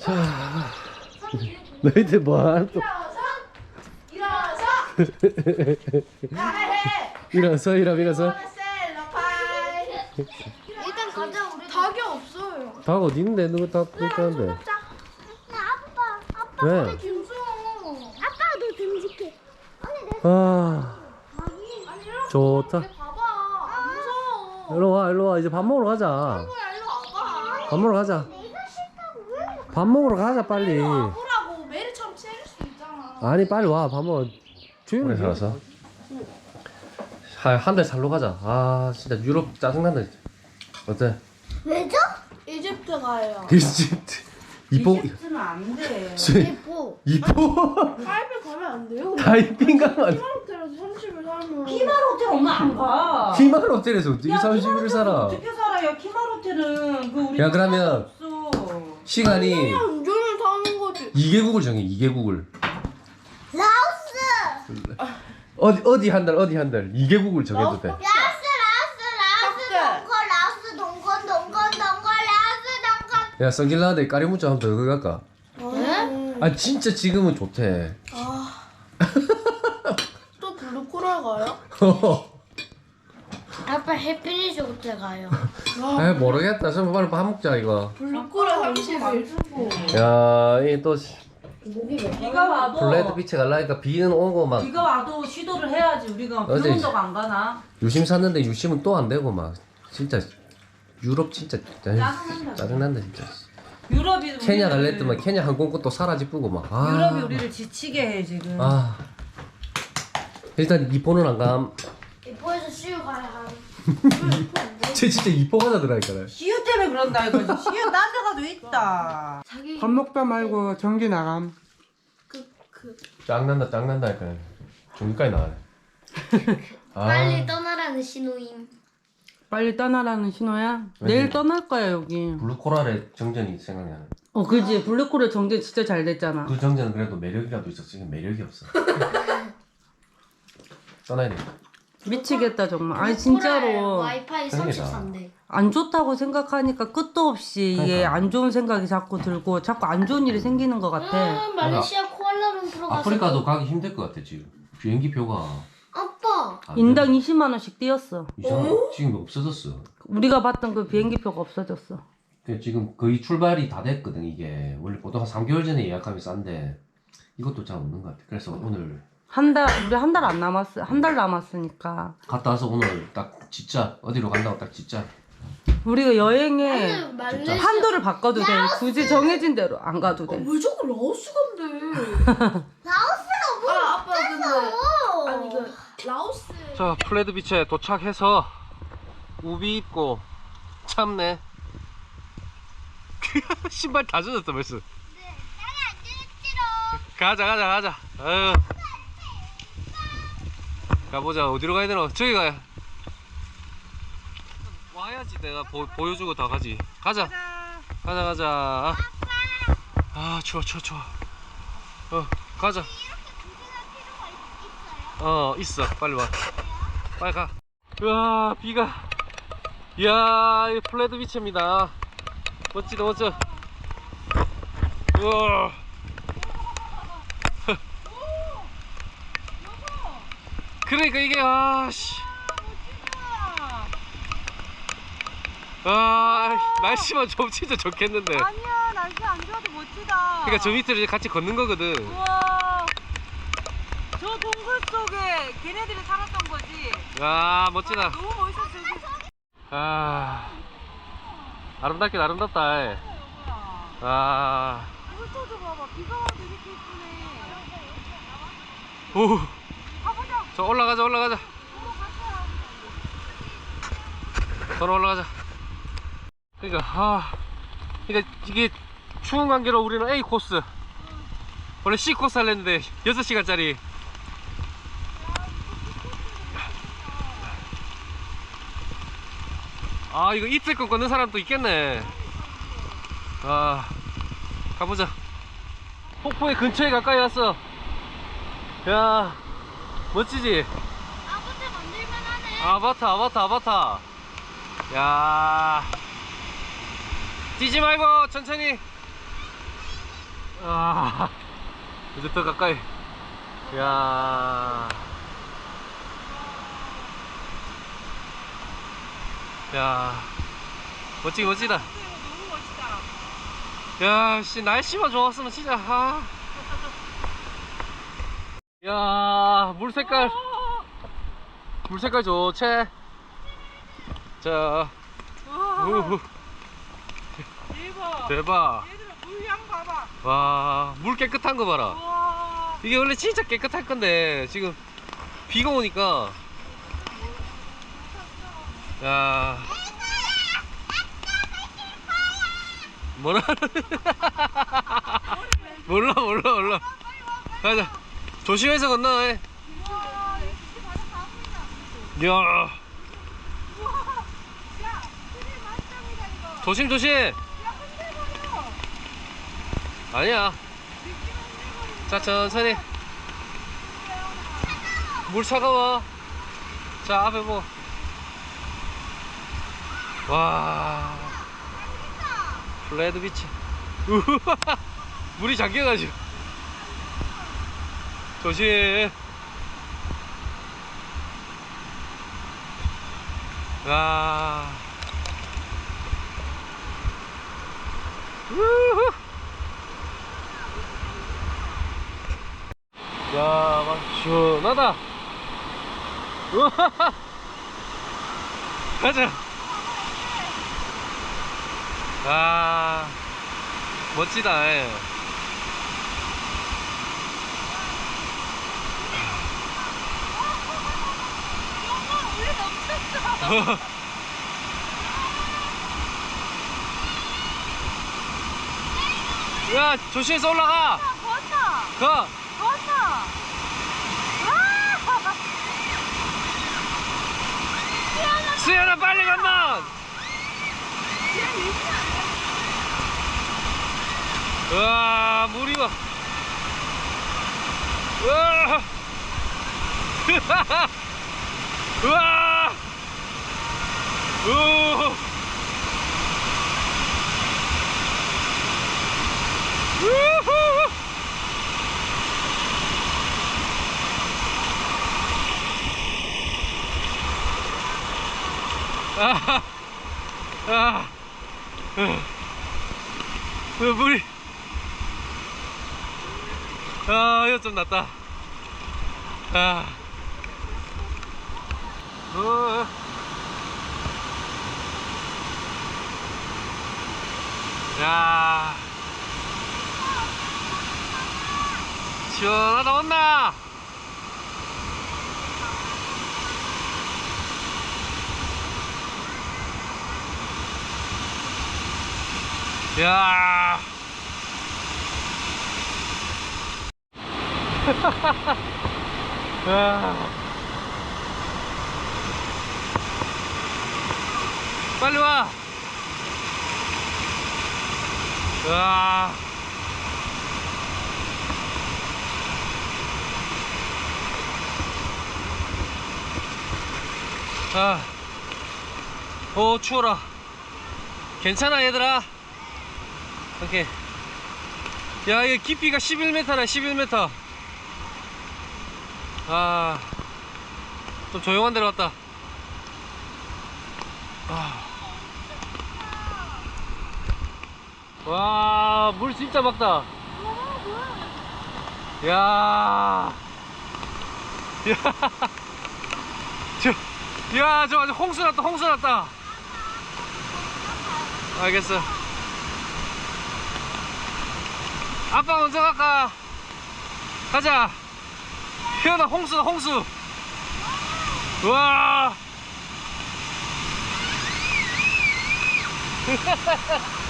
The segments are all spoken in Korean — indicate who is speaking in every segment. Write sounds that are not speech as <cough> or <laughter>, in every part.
Speaker 1: 자, 너희들 뭐하는 또?
Speaker 2: 일어서 나해
Speaker 1: 일어서 일어 일어서.
Speaker 2: 일단 가자. 우리 닭이 없어요.
Speaker 1: 닭 어디 있는데? 누구 닭 있다는데?
Speaker 2: 나 아빠 아빠
Speaker 1: 왜?
Speaker 2: 김수 아빠 너 언니 내
Speaker 1: 아.
Speaker 2: 닭이 아니 이렇게
Speaker 1: 좋다
Speaker 2: 봐봐. 무서워.
Speaker 1: 일로 와 일로 와. 이제 밥 먹으러 가자.
Speaker 2: 뭐야 일로 와봐.
Speaker 1: 밥 먹으러 가자 밥 먹으러 가자 빨리
Speaker 2: 와보라고 메리처럼 채릴 수 있잖아
Speaker 1: 아니 빨리 와 밥 먹어 조용히 살아서 한 달 살러 가자 아 진짜 유럽 짜증난다 진짜. 어때?
Speaker 2: 왜죠? 이집트 가요 <laughs>
Speaker 1: 이집트 이뻐
Speaker 3: 이집트는 안 돼.
Speaker 2: 이집트
Speaker 1: 이뻐
Speaker 2: 타이베이 가면 안 돼요?
Speaker 1: 다이빙 가면
Speaker 2: 호텔에서 30일 살면
Speaker 3: 키마르 호텔 엄마 안 가.
Speaker 1: 키마르 호텔에서 어떻게
Speaker 3: 야,
Speaker 1: 30일을
Speaker 3: 키마르
Speaker 1: 살아
Speaker 3: 호텔은 어떻게 살아요? 키마르 호텔은 그 우리
Speaker 1: 야, 그러면-
Speaker 3: 없어.
Speaker 1: 시간이
Speaker 2: 운전을 사는 거지?
Speaker 1: 2개국을 정해 2개국을.
Speaker 2: 라오스!
Speaker 1: 어디 어디 한 달 어디 한 달? 2개국을 정해도 돼.
Speaker 2: 라오스 라오스 라오스 동건 라오스 동건 동건 동건 라오스 동건
Speaker 1: 야 성길라한테 까리무자 한번 더 갈까?
Speaker 2: 네?
Speaker 1: 아 진짜 지금은 좋대. <laughs>
Speaker 2: 또 블루코랄 가요? <laughs> 호텔 가요. <laughs>
Speaker 1: 아 모르겠다. 좀 빨리 밥 먹자 이거.
Speaker 2: 블루코랄 30일
Speaker 1: 야이또
Speaker 3: 비가 와도
Speaker 1: 블레드 비치 갈라니까 비는 오고 막.
Speaker 3: 비가 와도 시도를 해야지. 우리가
Speaker 1: 어제
Speaker 3: 비온 적안 가나?
Speaker 1: 유심 샀는데 유심은 또 안 되고 막. 진짜 유럽 진짜
Speaker 3: 짜증난다.
Speaker 1: 짜증난다 진짜.
Speaker 3: 유럽이
Speaker 1: 케냐
Speaker 3: 우리를-
Speaker 1: 갈래 했더만 케냐 항공권 또 사라지고 막. 아.
Speaker 3: 유럽이 우리를 지치게 해 지금.
Speaker 1: 아. 일단 이포는 안 감.
Speaker 2: 이포에서 시우 가야
Speaker 1: 쟤 진짜 이포 가자더라니까
Speaker 3: 시유 때문에 그런다 이거지. 시유 딴 데 가도 있다.
Speaker 2: 자기
Speaker 4: 밥 먹다 말고 전기 나감.
Speaker 2: 그그
Speaker 1: 짱난다 짱난다 할까 종이까지 나가네 아,
Speaker 2: 빨리 떠나라는 신호임
Speaker 4: 빨리 떠나라는 신호야?
Speaker 1: 왜?
Speaker 4: 내일 떠날 거야 여기.
Speaker 1: 블루코랄의 정전이 생각이 나네
Speaker 4: 어 그지 블루코랄 정제 진짜 잘 됐잖아.
Speaker 1: 그 정전은 그래도 매력이라도 있었어 지금 매력이 없어 <laughs> 떠나야 돼
Speaker 4: 미치겠다 정말. 아니 진짜로
Speaker 2: 와이파이
Speaker 1: 큰일이다.
Speaker 2: 34인데
Speaker 4: 안 좋다고 생각하니까 끝도 없이 이게
Speaker 1: 그러니까.
Speaker 4: 안 좋은 생각이 자꾸 들고 자꾸 안 좋은 일이 생기는 것 같아.
Speaker 2: 음, 말레이시아 쿠알라룸푸르 가서
Speaker 1: 아프리카도 가기 힘들 것 같아 지금 비행기 표가
Speaker 2: 아빠
Speaker 1: 안 돼.
Speaker 4: 인당 20만 원씩 뛰었어.
Speaker 1: 이상 지금 없어졌어
Speaker 4: 우리가 봤던 그 비행기 표가 없어졌어.
Speaker 1: 그 지금 거의 출발이 다 됐거든 이게 원래 보통 한 3개월 전에 예약하면 싼데 이것도 잘 없는 것 같아 그래서 오늘
Speaker 4: 한 달 우리 한 달 안 남았어. 한달 남았으니까.
Speaker 1: 갔다 와서 오늘 딱 진짜 어디로 간다고 딱 진짜.
Speaker 4: 우리가 여행에
Speaker 2: 말레이시아
Speaker 4: 한도를 바꿔도 돼. 굳이 정해진 대로 안 가도 돼.
Speaker 2: 왜 자꾸 라오스 간대? <laughs> 라오스가 뭐 아, 아빠 근데 아니 그 라오스.
Speaker 1: 자 플레드 비치에 도착해서 우비 입고 참네. <laughs> 신발 다 젖었어 벌써. 가자 가자 가자. 아유. 가보자. 어디로 가야 되나 저기 가야 와야지. 내가 보, 보여주고 다 가지. 가자. 가자 가자. 아 추워 추워 추워 어 가자. 어 있어. 빨리 와. 빨리 가. 우와 비가. 이야 이 플레드 비치입니다. 멋지다 멋져. 우와 그러니까 이게 아씨 아 날씨만 좀 진짜 좋겠는데
Speaker 3: 아니야 날씨 안 좋아도 멋지다.
Speaker 1: 그러니까 저 밑으로 이제 같이 걷는 거거든
Speaker 3: 우와. 저 동굴 속에 걔네들이 살았던 거지.
Speaker 1: 아 멋지다
Speaker 3: 너무 멋있어 저기.
Speaker 1: 아 아름답긴 아름답다 에. 아
Speaker 3: 물소도 봐봐. 비가 와도 이렇게 이쁘네.
Speaker 1: 오. 저 올라가자 올라가자. 걸어 올라가자. 그러니까 아 그러니까 이게 추운 관계로 우리는 A 코스. 원래 C 코스 하려는데 6시간짜리. 아 이거 이틀권 걷는 사람도 있겠네. 아 가보자. 폭포의 근처에 가까이 왔어. 야 멋지지?
Speaker 2: 아버지 만들만 하네
Speaker 1: 아바타 아바타 아바타 야 뛰지 말고 천천히 아, 이제 더 가까이. 야. 야. 멋지긴 멋지다.
Speaker 3: 너무 멋있다.
Speaker 1: 야, 씨, 날씨만 좋았으면 진짜, 아. 야, 물 색깔. 물 색깔 좋지? 자, 우후,
Speaker 3: 대박.
Speaker 1: 대박.
Speaker 3: 얘들아 물량 봐봐.
Speaker 1: 와, 물 깨끗한 거 봐라.
Speaker 3: 와.
Speaker 1: 이게 원래 진짜 깨끗할 건데, 지금 비가 오니까. 야. 뭐라? <laughs> 몰라, 몰라, 몰라. 가자. 조심해서 건너. 해. 야. 조심, 조심. 아니야. 자, 천천히. 물 차가워. 자, 앞에 뭐. 와. 플레드 비치. 우와. 물이 잠겨가지고. 조심. 와. 우후. 야, 막 시원하다. 우와. 가자. 아, 멋지다. 예. 야, 조심해서 올라가. 가. 수연아 빨리 건너. 와 물이 와. 와. <laughs> 와. 오. 우후. 아, 아, 어, 물이, 아, 이거 좀 낫다. 아, 어, 야, 시원하다, 온나? 야. <laughs> 야. 빨리 와. 야. 아. 오, 추워라. 괜찮아, 얘들아. 오케이. 야, 이거 깊이가 11m네, 11m. 아, 좀 조용한 데로 왔다. 와, 물 진짜 맑다. 야. <laughs> 야. 저, 야, 저, 저 홍수 났다, 홍수 났다. 알겠어. 아빠 먼저 갈까? 가자. 희연아, 홍수, 홍수. 와. <laughs>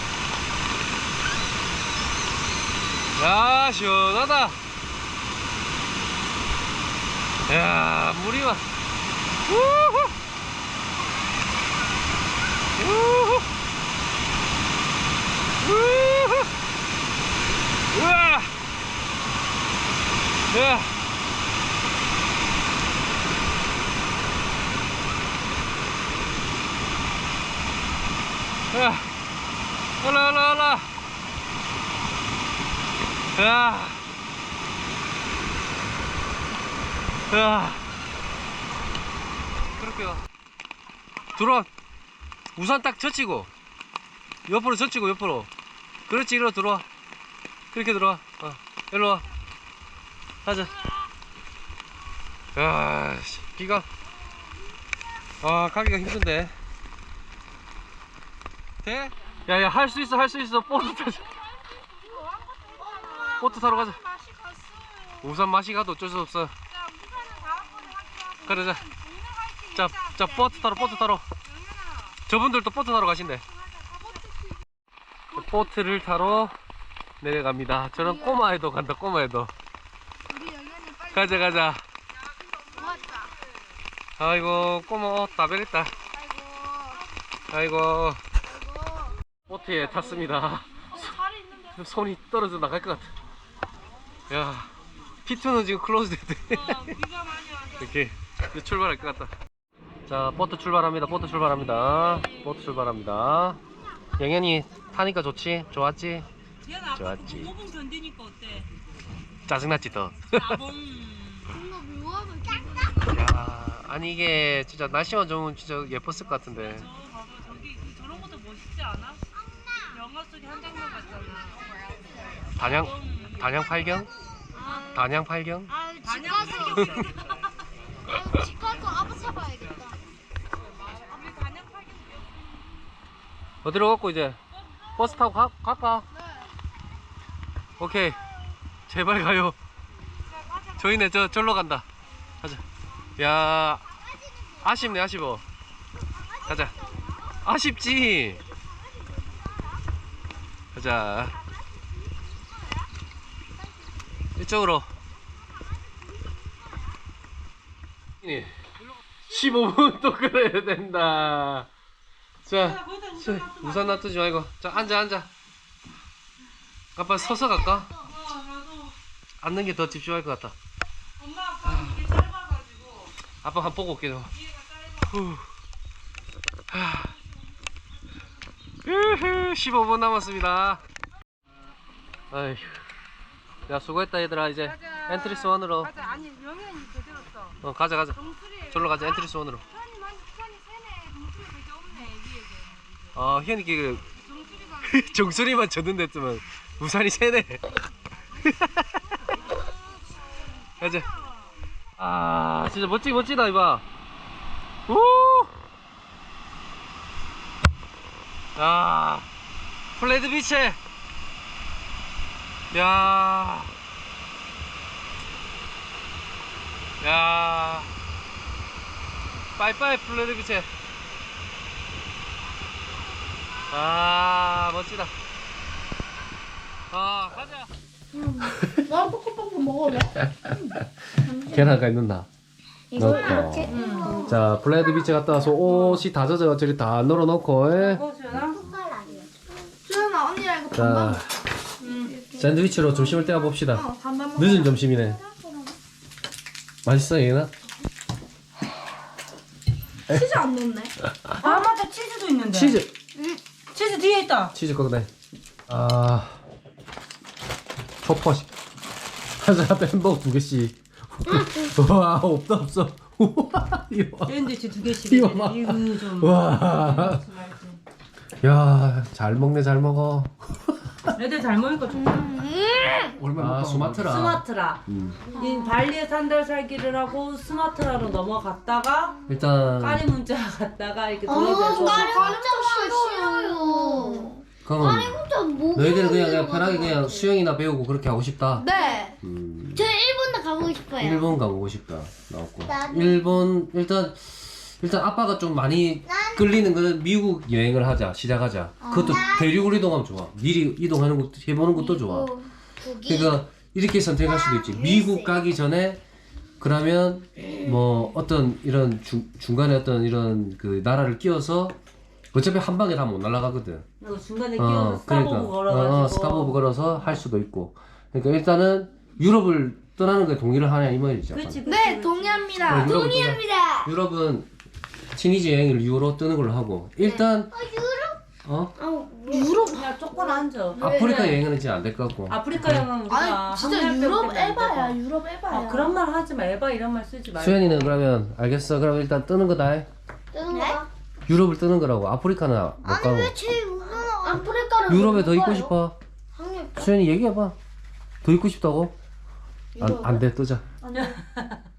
Speaker 1: 야, 시원하다. 야, 물이 와. 우후. 우후. 우후. 우와. 야. 야. 올라 올라 올라. 으아. 으아. 그렇게요. 들어와. 우산 딱 젖히고. 옆으로 젖히고, 옆으로. 그렇지, 이리로 들어와. 그렇게 들어와. 어, 일로 와. 가자. 아, 씨, 비가. 아, 가기가 힘든데. 돼? 야, 야, 할 수 있어, 할 수 있어. 보트 타자. 보트 타러 가자. 우산 맛이 가도 어쩔 수 없어. 자. 자, 자, 보트 타러, 보트 타러. 저분들도 보트 타러 가신대. 보트를 타러 내려갑니다. 저런 꼬마애도 간다, 꼬마애도. 가자, 가자. 아이고, 꼬마 옷다 베렸다. 아이고. 보트에 탔습니다. 손이 떨어져 나갈 것 같아. 야, 피투는 지금 클로즈 됐대. 이렇게 이제 출발할 것 같다. 자, 보트 출발합니다. 보트 출발합니다. 보트 출발합니다. 영현이 타니까 좋지? 좋았지? 좋았지.
Speaker 4: 5분 견디니까 어때?
Speaker 1: 짜증났지 더. <laughs> 야, 아니 이게 진짜 날씨만 좋으면 진짜 예뻤을 것 같은데.
Speaker 4: 같잖아
Speaker 1: 단양 단양 팔경? 단양 팔경?
Speaker 2: 아, 집
Speaker 4: 단양
Speaker 2: 가서
Speaker 4: 팔경.
Speaker 2: 아, 집 가서 아빠
Speaker 4: 팔경
Speaker 1: 어디로 갔고 이제 버스 타고 가, 갈까? 오케이. 제발 가요. 저희네 저 절로 간다. 가자. 야 아쉽네 아쉬워 가자. 아쉽지. 가자 이쪽으로. 15분 또 그래야 된다. 자 자, 우산 놔두지 말고. 자 앉아 앉아. 아빠 서서 갈까? 앉는 게 더 집중할 것 같다.
Speaker 4: 엄마 아빠 이게 짧아가지고.
Speaker 1: 아빠 한번 보고 올게 너 후. 하. 으흐, 15분 남았습니다. 아휴 야 수고했다 얘들아. 이제 엔트리스 원으로.
Speaker 4: 맞아 아니 영현이 제대로 써.
Speaker 1: 어 가자 가자.
Speaker 4: 정수리에
Speaker 1: 절로 가자 엔트리스 원으로.
Speaker 4: 편이 많이 편이 세네. 되게 없네
Speaker 1: 어 희연이 그
Speaker 4: 정수리가
Speaker 1: 종소리만 젖는데 뜨면 우산이 새네. <laughs> 가자. 아 진짜 멋지기 멋지다 이봐. 우! 아 플레드 비치 야 야, 빠이빠이 플레드 비치. 아, 멋지다. 아, 가자.
Speaker 2: 나 뽀뽀뽀뽀 먹어래.
Speaker 1: 계란가 있는다.
Speaker 2: 이거
Speaker 1: 넣고.
Speaker 2: 이렇게.
Speaker 1: 자, 블레드 비치 갔다 와서 옷이 다 젖어 저리 다 널어 놓고. 예.
Speaker 4: 어 지연아
Speaker 2: 수연아 언니랑 이거
Speaker 1: 자,
Speaker 2: 반반.
Speaker 1: 샌드위치로 점심을 때워 봅시다.
Speaker 2: 어 먹어.
Speaker 1: 늦은 점심이네. 맛있어, 얘나?
Speaker 2: 치즈 안 넣네.
Speaker 3: 아 맞다 치즈도 있는데.
Speaker 1: 치즈,
Speaker 3: 치즈 뒤에 있다.
Speaker 1: 치즈 거기다. 아, 초퍼식. 하자, 햄버거 두 개씩. 와, 없다, 없어. 우와, 이거.
Speaker 3: 샌드위치 두 개씩.
Speaker 1: 이거
Speaker 3: 이거
Speaker 1: 봐.
Speaker 3: 좀.
Speaker 1: 와. 야, 잘 먹네, 잘 먹어.
Speaker 3: 애들 잘 먹으니까 좋다.
Speaker 1: 아, 수마트라.
Speaker 3: 스마트라.
Speaker 1: 음.
Speaker 3: 이 발리에서 한 달 살기를 하고 스마트라로 넘어갔다가
Speaker 1: 일단
Speaker 3: 까리 문자 <laughs> 갔다가 이렇게
Speaker 2: 아,
Speaker 3: 돌아서
Speaker 2: 까리 문자 싫어요.
Speaker 1: 그럼
Speaker 2: 진짜 뭐?
Speaker 1: 너희들은 그냥, 그냥 편하게 그냥 수영이나 배우고 그렇게 하고 싶다.
Speaker 2: 네.
Speaker 1: 음,
Speaker 2: 저 일본도 가보고 싶어요.
Speaker 1: 일본 가보고 싶다. 나왔고.
Speaker 2: 나도.
Speaker 1: 일본 일단 일단 아빠가 좀 많이 끌리는 거는 미국 여행을 하자 시작하자. 그것도 대륙을 이동하면 좋아. 미리 이동하는 것도 해보는 것도 좋아. 그러니까 이렇게 선택할 수도 있지. 미국 가기 전에 그러면 뭐 어떤 이런 중, 중간에 어떤 이런 그 나라를 끼워서 어차피 한 방에 다 못 날아가거든.
Speaker 3: 그리고 중간에 끼워서
Speaker 1: 어,
Speaker 3: 스타보브 걸어가지고
Speaker 1: 어, 스타보브 걸어서 할 수도 있고. 그러니까 일단은 유럽을 떠나는 거에 동의를 하냐 이 말이죠.
Speaker 3: 그렇지, 그렇지,
Speaker 2: 네,
Speaker 3: 그렇지.
Speaker 2: 동의합니다.
Speaker 1: 어, 유럽은
Speaker 2: 동의합니다.
Speaker 1: 유럽은 친이지 여행을 이유로 뜨는 걸로 하고 일단
Speaker 2: 아, 유럽?
Speaker 1: 어
Speaker 2: 아, 유럽.
Speaker 3: 그냥 안 앉아.
Speaker 1: 아프리카 여행은 지금 안될 것 같고.
Speaker 3: 아프리카 영화 우리가
Speaker 2: 아니 진짜 유럽
Speaker 3: 때문에 안
Speaker 2: 에바야
Speaker 3: 되고.
Speaker 2: 유럽 에바야
Speaker 3: 아, 그런 말 하지 마. 에바 이런 말 쓰지 말고.
Speaker 1: 수현이는 그러면 알겠어. 그럼 일단 뜨는 거다. 해.
Speaker 5: 뜨는 거야?
Speaker 1: 유럽을 뜨는 거라고. 아프리카는 못 가고.
Speaker 5: 아니 왜 제일
Speaker 2: 아프리카를
Speaker 1: 유럽에
Speaker 2: 더못
Speaker 1: 있고? 싶어. 수현이 얘기해봐. 더 있고 싶다고? 안, 안 돼, 뜨자.
Speaker 2: 아니 <laughs>